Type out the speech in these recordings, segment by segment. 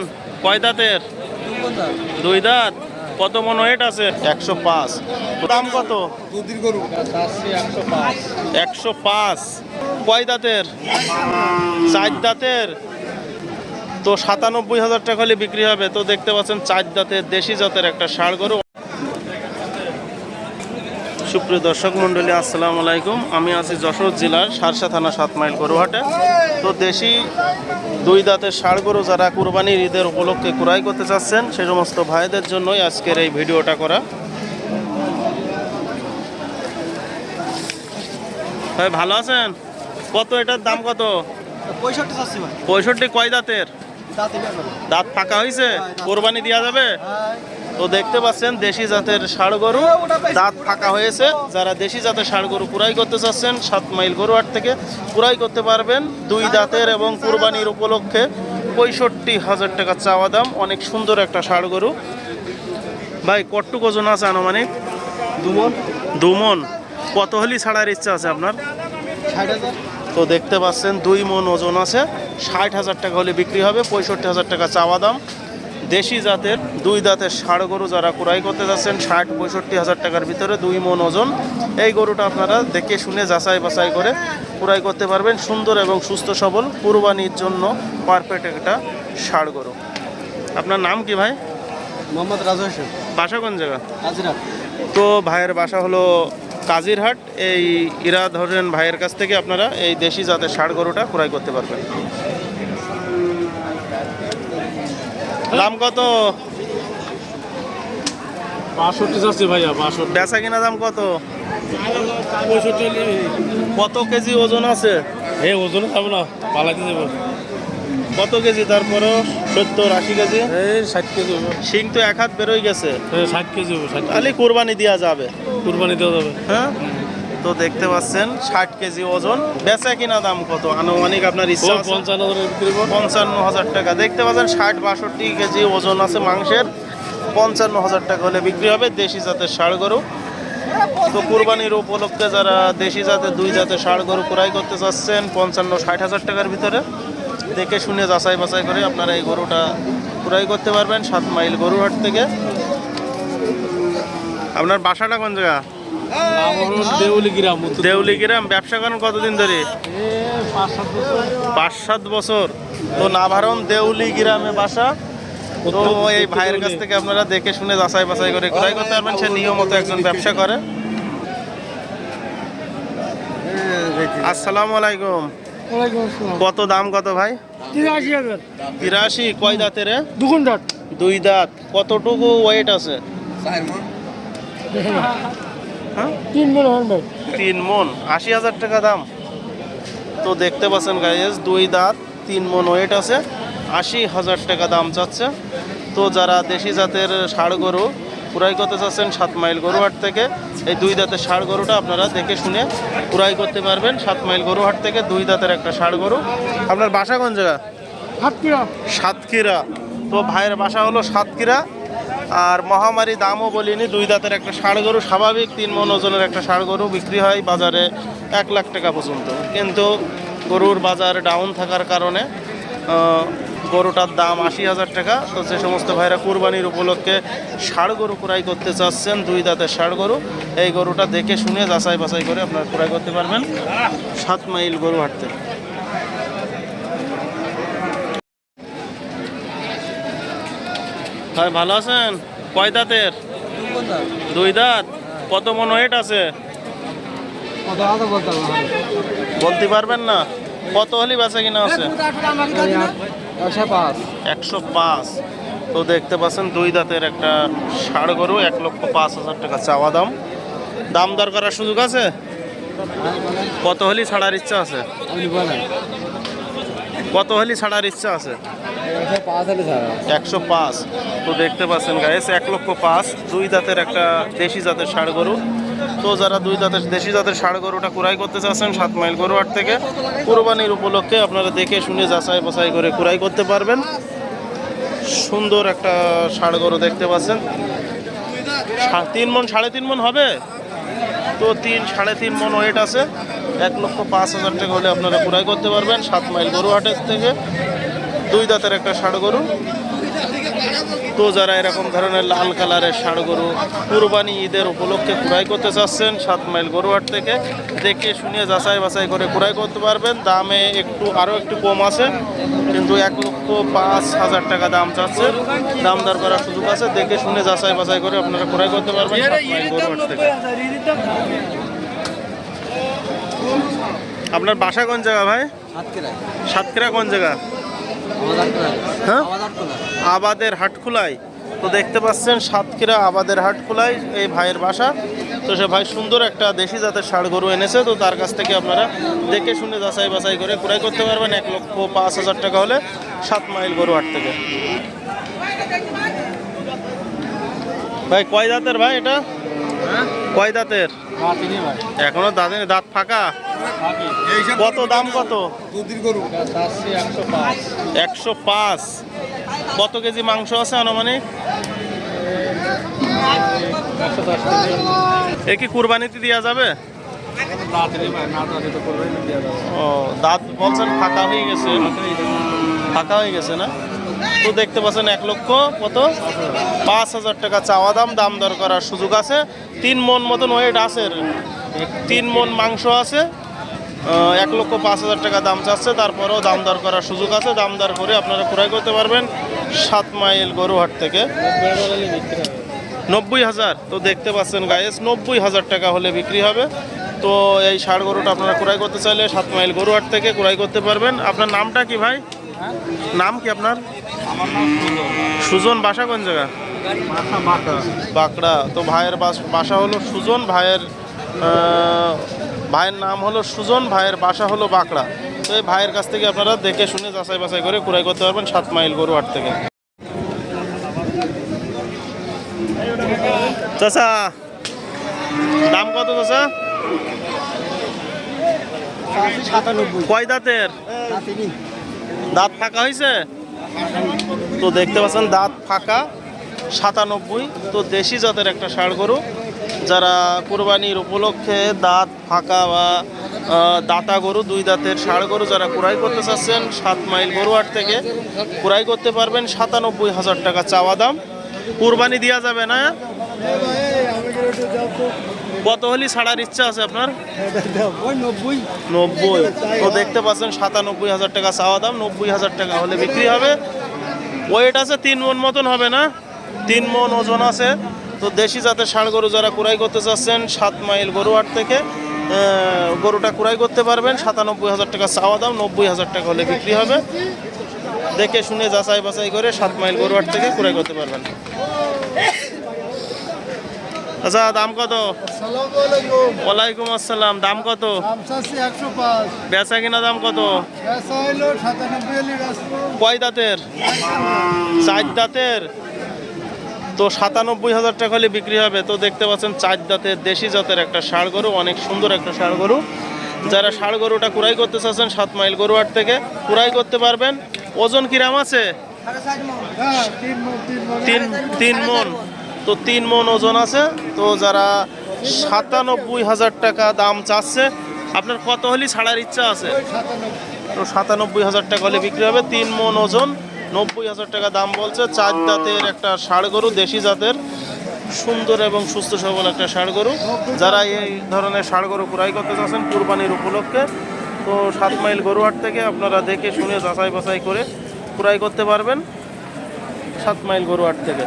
আছেন কয় দাঁতের? দুই দাঁত? কত মন ওয়েট আছে? একশো পাঁচ। দাম কত? একশো পাঁচ। কয় দাঁতের? চার দাঁতের? তো সাতানব্বই হাজার টাকা হলে বিক্রি হবে। তো দেখতে পাচ্ছেন চার দাঁতের দেশি জাতের একটা ষাঁড় গরু। সুপ্রিয় দর্শক মণ্ডলী আসসালামু আলাইকুম। আমি আছি যশোর জেলার সারসা থানা সাত মাইল গরুহাটে। তো দেশি দুই দাঁতের ষাড় গরু যারা কুরবানির ঈদের উপলক্ষে ক্রয় করতে চাচ্ছেন সেই সমস্ত ভাইদের জন্যই আজকের এই ভিডিওটা করা। ভাই ভালো আছেন? কত এটার দাম কত? পঁয়ষট্টি কয় দাঁতের? দাঁত ফাঁকা হয়েছে কোরবানি দেওয়া যাবে? তো দেখতে পাচ্ছেন দেশি জাতের ষাড় গরু। দাঁত ফাঁকা হয়েছে। যারা দেশি জাতের ষাড় গরু কুড়াই করতে চাচ্ছেন সাত মাইল গরু গরুহাট থেকে কুড়াই করতে পারবেন। দুই দাঁতের এবং কুরবানির উপলক্ষে পঁয়ষট্টি হাজার টাকা চাওয়া দাম। অনেক সুন্দর একটা ষাড় গরু। ভাই কট্টুক ওজন আছে আনুমানিক? দুমন। দুমন। কত হলি ছাড়ার ইচ্ছা আছে আপনার? তো দেখতে পাচ্ছেন দুই মন ওজন আছে। ষাট হাজার টাকা হলে বিক্রি হবে পঁয়ষট্টি হাজার টাকা চাওয়া দাম। দেশি জাতের দুই দাঁতের ষাড় গরু যারা ক্রয় করতে যাচ্ছেন ষাট পঁয়ষট্টি হাজার টাকার ভিতরে দুই মন ওজন। এই গরুটা আপনারা দেখে শুনে যাচাই বাছাই করে ক্রয় করতে পারবেন। সুন্দর এবং সুস্থ সবল কুরবানির জন্য পারফেক্ট একটা ষাড় গরু। আপনার নাম কি ভাই? মোহাম্মদ রাজু হোসেন। বাসা কোন জায়গা? হাজিরা তো ভাইয়ের বাসা হলো কাজিরহাট। এই ইরা ধরেন ভাইয়ের কাছ থেকে আপনারা এই দেশি জাতের ষাড় গরুটা ক্রয় করতে পারবেন। দাম কত? বাষট্টি যাচ্ছে ভাইয়া বাষট্টি। বেচা কিনা দাম কত? কত কেজি ওজন আছে? এই ওজন যাব না পালাতে যাব। কত কেজি সত্তর আশি কেজি? এই ষাট কেজি শিং তো এক হাত বেরোয় গেছে। ষাট কেজি খালি কোরবানি দেওয়া যাবে। কুরবানি দেওয়া যাবে। হ্যাঁ? তো দেখতে পাচ্ছেন ষাট কেজি ওজন। বেচা কিনা দাম কত? আনুমানিক আপনার ইচ্ছা পঞ্চান্ন হাজার বিক্রি করব পঞ্চান্ন হাজার টাকা। দেখতে পাচ্ছেন ষাট বাষট্টি কেজি ওজন আছে মাংসের। পঞ্চান্ন হাজার টাকা হলে বিক্রি হবে দেশি জাতের ষাড় গরু। তো কুরবানির উপলক্ষে যারা দেশি জাতের দুই জাতের ষাড় গরু ক্রয় করতে চাচ্ছেন পঞ্চান্ন ষাট হাজার টাকার ভিতরে দেখে শুনে যাচাই বাছাই করে আপনারা এই গরুটা ক্রয় করতে পারবেন সাত মাইল গরুহাট থেকে। আপনার বাসাটা কোন জায়গা? দেউলি গ্রাম উত্তর দেউলি গ্রাম ব্যবসা করেন কতদিন ধরে? পাঁচ সাত বছর। পাঁচ সাত বছর তো নাভারণ দেউলি গ্রামে বাসা। তো এই ভাইয়ের কাছ থেকে আপনারা দেখে শুনে যাচাই বাছাই করে ক্রয় করতে পারবেন। সে নিয়মত একজন ব্যবসা করে। আসসালামু আলাইকুম। কত দাম কত ভাই? তিরাশি হাজার। তিরাশি কয় দাঁতের দুগুণ দাঁত। দুই দাঁত। কতটুকু ওয়েট আছে? হ্যাঁ? তিন মনে হন ভাই তিন মন আশি হাজার টাকা দাম। তো দেখতে পাচ্ছেন গাইজ দুই দাঁত তিন মন ওয়েট আছে আশি হাজার টাকা দাম চাচ্ছে। তো যারা দেশি জাতের ষাড় গরু কুড়াই করতে চাচ্ছেন সাত মাইল গরুহাট থেকে এই দুই দাঁতের ষাড় গরুটা আপনারা দেখে শুনে কুড়াই করতে পারবেন সাত মাইল গরুহাট থেকে দুই দাঁতের একটা ষাড় গরু। আপনার বাসা কোন জায়গা? হাত কিরা সাতক্ষীরা। তো ভাইয়ের বাসা হলো সাতক্ষীরা। আর মহামারী দামও বলিনি, দুই দাঁতের একটা ষাড় গরু স্বাভাবিক, তিন মন ওজনের একটা ষাড় গরু বিক্রি হয় বাজারে এক লাখ টাকা পর্যন্ত। কিন্তু গরুর বাজার ডাউন থাকার কারণে গরুটার দাম আশি হাজার টাকা। তো যে সমস্ত ভাইরা কুরবানির উপলক্ষে ষাড় গরু ক্রয় করতে চাচ্ছেন, দুই দাঁতের ষাড় গরু এই গরুটা দেখে শুনে যাচাই বাছাই করে আপনারা ক্রয় করতে পারবেন। সাত মাইল গরু হাঁটতে। হয় ভালো আছেন? কয় দাঁতের? দুই দাঁত? কত মন ওয়েট আছে? বলতে পারবেন না? কত হলি বেচা কিনা আছে? একশো পাঁচ। তো দেখতে পাচ্ছেন, দুই দাঁতের একটা ষাড় গরু, এক লক্ষ পাঁচ হাজার টাকা চাওয়া দাম। দাম দর করার সুযোগ আছে? কত হলি ছাড়ার ইচ্ছা আছে? কত হলি ছাড়ার ইচ্ছা আছে? একশো পাঁচ। তো দেখতে পাচ্ছেন গাইস এক লক্ষ পাঁচ। দুই দাঁতের একটা দেশি জাতের ষাড় গরু। তো যারা দুই দাঁতের দেশি জাতের ষাড় গরুটা কুড়াই করতে চাচ্ছেন সাত মাইল গরুহাট থেকে, কুরবানির উপলক্ষে আপনারা দেখে শুনে যাচাই বাছাই করে কুড়াই করতে পারবেন। সুন্দর একটা ষাড় গরু দেখতে পাচ্ছেন। তিন মন, সাড়ে তিন মন হবে? তো তিন, সাড়ে তিন মন ওয়েট আছে। এক লক্ষ পাঁচ হাজার টাকা হলে আপনারা ক্রয় করতে পারবেন। সাত মাইল গরুহাটের থেকে দুই দাঁতের একটা ষাড় গরু। তো যারা এরকম ধরনের লাল কালারের ষাড় গরু কুরবানি ঈদের উপলক্ষে ক্রয় করতে চাচ্ছেন সাত মাইল গরুহাট থেকে দেখে শুনে যাচাই বাছাই করে ক্রয় করতে পারবেন। দামে একটু আরও একটু কম আছে কিন্তু এক লক্ষ পাঁচ হাজার টাকা দাম চাচ্ছে। দাম দর করার সুযোগ আছে দেখে শুনে যাচাই বাছাই করে আপনারা ক্রয় করতে পারবেন সাত মাইল গরুহাট থেকে। আপনার বাসা কোন জায়গা ভাই? সাতক্ষীরা। কোন জায়গা? হ্যাঁ? আবাদের হাটখোলায়। তো দেখতে পাচ্ছেন সাতক্ষীরা আবাদের হাটখোলায় এই ভাইয়ের বাসা। তো সে ভাই সুন্দর একটা দেশি জাতের ষাড় গরু এনেছে। তো তার কাছ থেকে আপনারা দেখে শুনে যাচাই বাছাই করে ক্রয় করতে পারবেন। এক লক্ষ পাঁচ হাজার টাকা হলে সাত মাইল গরু হাট থেকে। ভাই কয় দাঁতের ভাই এটা? কয় দাঁতের? এখনও দাঁতের দাঁত ফাঁকা? কত দাম কত? দুদিন একশো পাঁচ। একশো পাঁচ। কত কেজি মাংস আছে আনুমানিক? এ কি কুরবানিতে দেওয়া যাবে? ও, দাঁত বলছেন ফাঁকা হয়ে গেছে। ফাঁকা হয়ে গেছে না? তো দেখতে পাচ্ছেন এক লক্ষ কত? পাঁচ হাজার টাকা চাওয়া দাম দাম দর করার সুযোগ আছে। তিন মন মতন ওয়েট আছে। তিন মন মাংস আছে। এক লক্ষ পাঁচ হাজার টাকা দাম চাচ্ছে। তারপরেও দাম দর করার সুযোগ আছে। দাম দর করে আপনারা ক্রয় করতে পারবেন। সাত মাইল গরুহাট থেকে। নব্বই হাজার। তো দেখতে পাচ্ছেন গায়েস নব্বই হাজার টাকা হলে বিক্রি হবে। তো এই ষাড় গরুটা আপনারা ক্রয় করতে চাইলে সাত মাইল গরুহাট থেকে ক্রয় করতে পারবেন। আপনার নামটা কি ভাই? নাম কি আপনার? সুজন বাসা কোন জায়গা? বাঁকড়া। তো ভাইয়ের বাসা হলো সুজন, ভাইয়ের ভাইয়ের নাম হলো সুজন, ভাইয়ের বাসা হলো বাঁকড়া। তো এই ভাইয়ের কাছ থেকে আপনারা দেখে শুনে যাচাই বাছাই করে কুড়াই করতে পারবেন সাত মাইল গরু গরুহাট থেকে। দাম কত চাচা? কয় দাঁতের? দাঁত ফাঁকা হয়েছে? তো দেখতে পাচ্ছেন, দাঁত ফাঁকা, সাতানব্বই, তো দেশি জাতের একটা ষাড় গরু। যারা কোরবানির উপলক্ষে দাঁত ফাঁকা বা দাতা গরু, দুই দাঁতের ষাড় গরু যারা ক্রয় করতে চাচ্ছেন, সাত মাইল গরুহাট থেকে ক্রয় করতে পারবেন সাতানব্বই হাজার টাকা চাওয়া দাম। কুরবানি দেওয়া যাবে না। কত হলি ছাড়ার ইচ্ছা আছে আপনার? নব্বই নব্বই। তো দেখতে পাচ্ছেন সাতানব্বই হাজার টাকা চাওয়া দাম, নব্বই হাজার টাকা হলে বিক্রি হবে। ওয়েট আছে তিন মন মতন হবে না? তিন মন ওজন আছে। তো দেশি জাতের ষাঁড় গরু যারা কুড়াই করতে চাচ্ছেন সাত মাইল গরুহাট থেকে গরুটা কুড়াই করতে পারবেন। সাতানব্বই হাজার টাকা চাওয়া দাম নব্বই হাজার টাকা হলে বিক্রি হবে। দেখে শুনে যাচাই বাছাই করে সাত মাইল গরুহাট থেকে কুড়াই করতে পারবেন। আচ্ছা দাম কত? ওয়ালাইকুম আসসালাম দাম কত? বেচা কিনা দাম কত? কয় দাঁতের? চার দাঁতের? তো সাতানব্বই হাজার টাকা হলে বিক্রি হবে। তো দেখতে পাচ্ছেন, চার দাঁতের দেশি জাতের একটা ষাড় গরু, অনেক সুন্দর একটা ষাড় গরু। যারা ষাড় গরুটা কুড়াই করতে চাচ্ছেন, সাত মাইল গরুহাট থেকে, কুড়াই করতে পারবেন। ওজন কিরাম আছে? তিন তিন মন। তো তিন মন ওজন আছে। তো যারা সাতানব্বই হাজার টাকা দাম চাচ্ছে, আপনার কত হলে ছাড়ার ইচ্ছা আছে? তো সাতানব্বই হাজার টাকা হলে বিক্রি হবে, তিন মন ওজন। নব্বই হাজার টাকা দাম বলছে। চার জাতের একটা ষাড় গরু দেশি জাতের। সুন্দর এবং সুস্থ সবল একটা ষাড় গরু। যারা এই ধরনের ষাড় গরু ক্রয় করতে চাচ্ছেন কুরবানির উপলক্ষে তো সাত মাইল গরুহাট থেকে আপনারা দেখে শুনে যাচাই বাছাই করে ক্রয় করতে পারবেন সাত মাইল গরুহাট থেকে।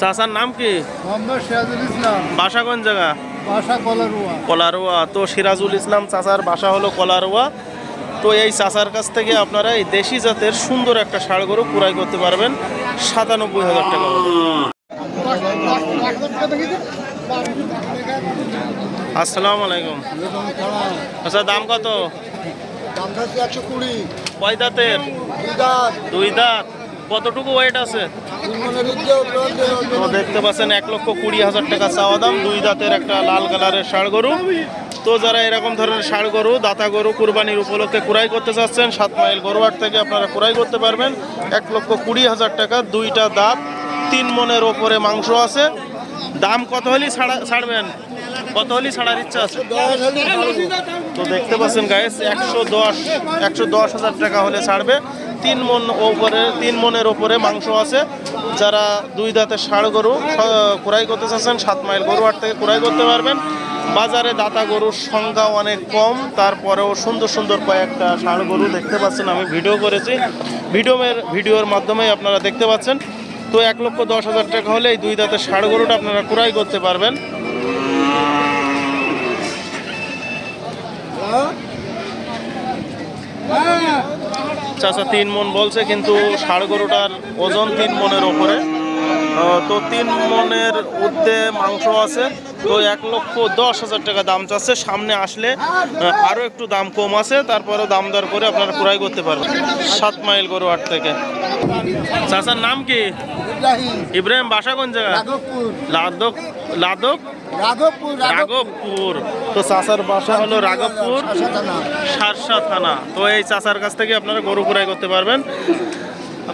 চাচার নাম কি? মোহাম্মদ সিরাজুল ইসলাম। বাসা কোন জায়গা? বাসা কলারুয়া। কলারোয়া। তো সিরাজুল ইসলাম চাচার বাসা হলো কলারোয়া। তো এই চাচার কাছ থেকে আপনারা এই দেশি জাতের সুন্দর একটা ষাড় গরু ক্রয় করতে পারবেন সাতানব্বই হাজার টাকা। আসসালামু আলাইকুম। আচ্ছা দাম কত? দুই দাঁত। কতটুকু ওয়েট আছে? দেখতে পাচ্ছেন এক লক্ষ কুড়ি হাজার টাকা চাওয়া দাম। দুই দাঁতের একটা লাল কালারের ষাড় গরু। তো যারা এরকম ধরনের ষাড় গরু, দাতা গরু কুরবানির উপলক্ষে কুড়াই করতে চাচ্ছেন, সাত মাইল গরুহাট থেকে আপনারা কুড়াই করতে পারবেন। এক লক্ষ কুড়ি হাজার টাকা, দুইটা দাঁত, তিন মনের ওপরে মাংস আছে। দাম কত হলেই ছাড়া ছাড়বেন? কত হলেই ছাড়ার ইচ্ছা আছে? তো দেখতে পাচ্ছেন গায়েস একশো দশ একশো দশ হাজার টাকা হলে ছাড়বে। তিন মন ওপরে তিন মনের ওপরে মাংস আছে। যারা দুই দাঁতের ষাড় গরু ক্রয় করতে চাচ্ছেন, সাত মাইল গরু হাট থেকে ক্রয় করতে পারবেন। বাজারে দাতা গরুর সংখ্যা অনেক কম, তারপরেও সুন্দর সুন্দর কয়েকটা ষাঁড় গরু দেখতে পাচ্ছেন, আমি ভিডিও করেছি। ভিডিওর ভিডিওর মাধ্যমে আপনারা দেখতে পাচ্ছেন। তো এক লক্ষ দশ হাজার টাকা হলে এই দুই দাঁতের ষাঁড় গরুটা আপনারা ক্রয় করতে পারবেন। চাচা তিন মন বলছে, কিন্তু ষাড় গরুটার ওজন তিন মনের ওপরে। তো তিন মনের ঊর্ধ্বে মাংস আছে। তো এক লক্ষ দশ হাজার টাকা দাম চাচ্ছে। সামনে আসলে আরও একটু দাম কম আছে তারপরে দাম দর করে আপনারা ক্রয় করতে পারবেন। সাত মাইল গরু হাট থেকে। চাচার নাম কি? ইব্রাহিম। বাসা কোন জায়গা? লাদক লাদক? রাঘবপুর তো চাচার বাসা হলো রাঘবপুর। সারসা থানা। তো এই চাচার কাছ থেকে আপনারা গরু ক্রয় করতে পারবেন।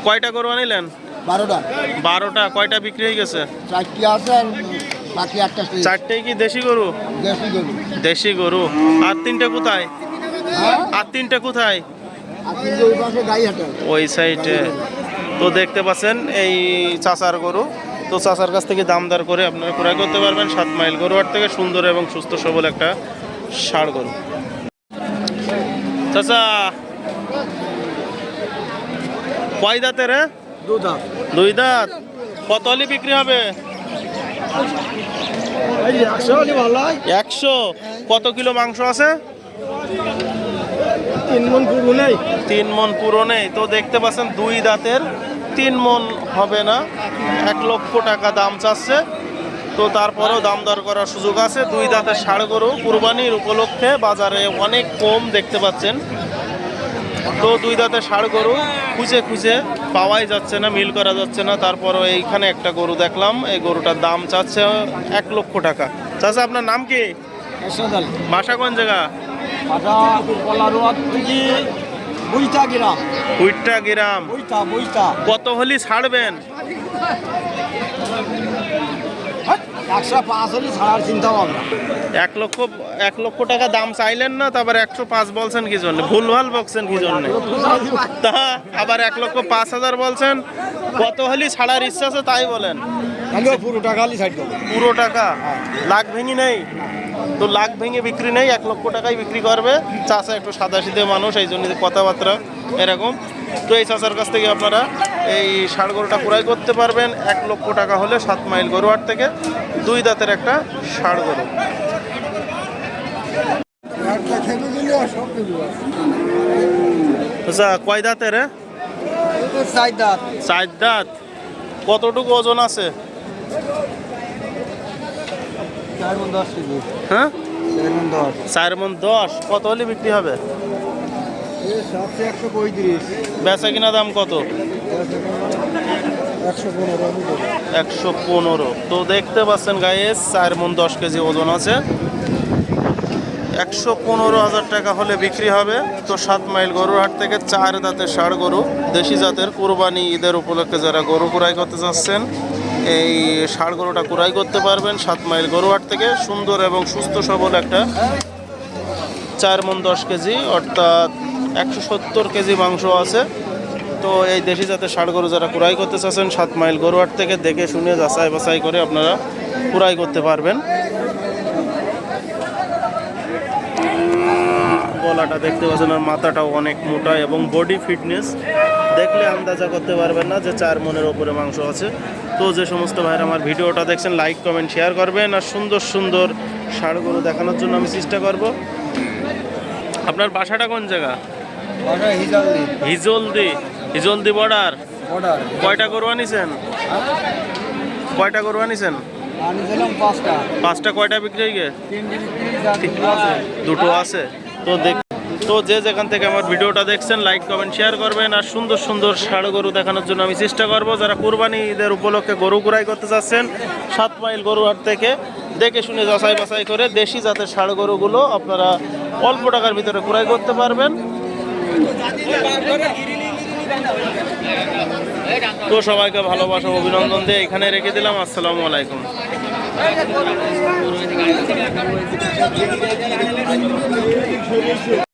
কয়টা গরু আনিলেন? বারোটা। বারোটা। কয়টা বিক্রি হয়ে গেছে? চারটি আছে বাকি চারটেই কি দেশি গরু? দেশি গরু। দেশি গরু। আর তিনটে কোথায়? হ্যাঁ? আর তিনটে কোথায়? ওই সাইডে। তো দেখতে পাচ্ছেন এই চাচার গরু। তো চাচার কাছ থেকে দাম দর করে আপনারা ক্রয় করতে পারবেন। সাত মাইল গরু হাট থেকে সুন্দর এবং সুস্থ সবল একটা ষাড় গরু। চাচা কয় দাঁতের রে? দুধা দুই দাঁত। কত বিক্রি হবে? একশো। কত কিলো মাংস আছে? তিন মন পুরো নেই। তিন মন পুরো নেই। তো দেখতে পাচ্ছেন দুই দাঁতের তিন মন হবে না। এক লক্ষ টাকা দাম চাচ্ছে। তো তারপরেও দাম দর করার সুযোগ আছে। দুই দাঁতের ষাড় গরু কুরবানির উপলক্ষে বাজারে অনেক কম দেখতে পাচ্ছেন। তো দুই দাঁতের ষাড় গরু খুঁজে খুঁজে পাওয়াই যাচ্ছে না মিল করা যাচ্ছে না। তারপরও এইখানে একটা গরু দেখলাম এই গরুটার দাম চাচ্ছে এক লক্ষ টাকা। চাচা আপনার নাম কি? বাসা কোন জায়গা? গ্রাম। কত হলি ছাড়বেন? একশো পাঁচ হলে ছাড়ার চিন্তা ভাবনা। এক লক্ষ এক লক্ষ টাকা দাম চাইলেন না তারপর একশো পাঁচ বলছেন কি জন্য? ভুলভাল বকছেন কি জন্য? তা আবার এক লক্ষ পাঁচ হাজার বলছেন কত হলি ছাড়ার ইচ্ছা আছে তাই বলেন। পুরো টাকা হলে ছাড় পুরো টাকা? লাখ ভেঙে নেই? তো লাখ ভেঙে বিক্রি নেই এক লক্ষ টাকায় বিক্রি করবে। চাষা একটু সাদা সিধে মানুষ এই জন্য কথাবার্তা এরকম। তো এই চাষার কাছ থেকে আপনারা এই ষাড় গরুটা ক্রয় করতে পারবেন এক লক্ষ টাকা হলে সাত মাইল গরুয়ার থেকে। দুই দাঁতের একটা ষাড় গরু। আচ্ছা কয় দাঁতের? চার দাঁত। কতটুকু ওজন আছে? হ্যাঁ? চার মন দশ কত হলে বিক্রি হবে? বেচা কিনা দাম কত? একশো পনেরো। তো দেখতে পাচ্ছেন গায়ে চার মন দশ কেজি ওজন আছে। একশো পনেরো হাজার টাকা হলে বিক্রি হবে। তো সাত মাইল গরুর হাট থেকে চার দাঁতের ষাড় গরু। দেশি জাতের কোরবানি ঈদের উপলক্ষে যারা গরু কুড়াই করতে চাচ্ছেন এই ষাড় গরুটা কুড়াই করতে পারবেন সাত মাইল গরু হাট থেকে। সুন্দর এবং সুস্থ সবল একটা চার মন দশ কেজি অর্থাৎ একশো সত্তর কেজি মাংস আছে। তো এই দেশি জাতের ষাড় গরু যারা কুড়াই করতে চাচ্ছেন, সাত মাইল গরুহাট থেকে দেখে শুনে যাচাই বাছাই করে আপনারা কুড়াই করতে পারবেন। গলাটা দেখতে পাচ্ছেন আর মাথাটাও অনেক মোটা এবং বডি ফিটনেস দেখলে আন্দাজা করতে পারবেন না যে চার মনের ওপরে মাংস আছে। তো যে সমস্ত ভাইয়ের আমার ভিডিওটা দেখছেন লাইক কমেন্ট শেয়ার করবেন আর সুন্দর সুন্দর ষাড় গরু দেখানোর জন্য আমি চেষ্টা করব। আপনার বাসাটা কোন জায়গা? হিজলদি। হিজলদি বর্ডার? কয়টা গরু আনিছেন? কয়টা গরু আনিছেন? পাঁচটা। কয়টা বিক্রি হয়ে দুটো আছে। তো দেখ তো যে যেখান থেকে আমার ভিডিওটা দেখছেন লাইক কমেন্ট শেয়ার করবেন। আর সুন্দর সুন্দর ষাড় গরু দেখানোর জন্য আমি চেষ্টা করব। যারা কোরবানি ঈদের উপলক্ষে গরু কুড়াই করতে চাচ্ছেন সাত মাইল গরু হাট থেকে দেখে শুনে যাচাই বাছাই করে দেশি জাতের ষাড় গরুগুলো আপনারা অল্প টাকার ভিতরে কুড়াই করতে পারবেন। তো সবাইকে ভালোবাসা অভিনন্দন দিয়ে এখানে রেখে দিলাম। আসসালামু আলাইকুম।